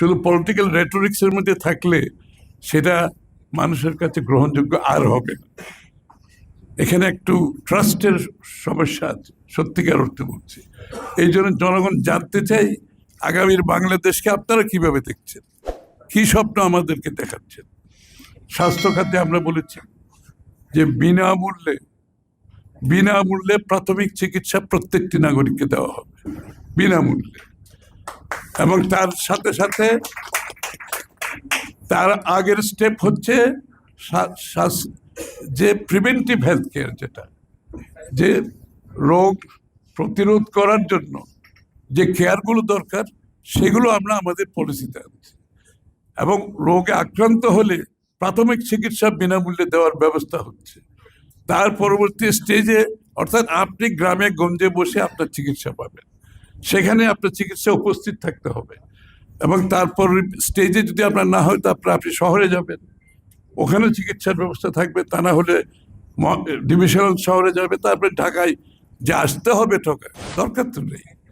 শুধু পলিটিক্যাল রেটোরিক্সের মধ্যে থাকলে সেটা মানুষের কাছে গ্রহণযোগ্য আর হবে না। এখানে একটু ট্রাস্টের সমস্যা আছে, সত্যিকার অর্থে বলছি। এই জন্য জনগণ জানতে চাই, আগামীর বাংলাদেশকে আপনারা কীভাবে দেখছেন? কি স্বপ্ন আমাদেরকে দেখাচ্ছেন? স্বাস্থ্য খাতে আমরা বলেছি যে বিনামূল্যে বিনামূল্যে প্রাথমিক চিকিৎসা প্রত্যেকটি নাগরিককে দেওয়া হবে। বিনামূল্যে। এবং তার সাথে সাথে তার আগের স্টেপ হচ্ছে যে প্রিভেন্টিভ হেলথ কেয়ার যেটা, যে রোগ প্রতিরোধ করার জন্য যে কেয়ারগুলো দরকার, সেগুলো আমরা আমাদের পলিসিতে আনছি। এবং রোগে আক্রান্ত হলে প্রাথমিক চিকিৎসা বিনামূল্যে দেওয়ার ব্যবস্থা হচ্ছে। তার পরবর্তী স্টেজে অর্থাৎ আপনি গ্রামে গঞ্জে বসে আপনার চিকিৎসা পাবেন। সেখানে আপনার চিকিৎসা উপস্থিত থাকতে হবে। এবং তারপর স্টেজে যদি আপনার না হয়, তারপরে আপনি শহরে যাবেন। ওখানে চিকিৎসার ব্যবস্থা থাকবে। তা না হলে ডিভিশনাল শহরে যাবে। তারপরে ঢাকায় যে আসতে হবে ঠকা দরকার তো নেই।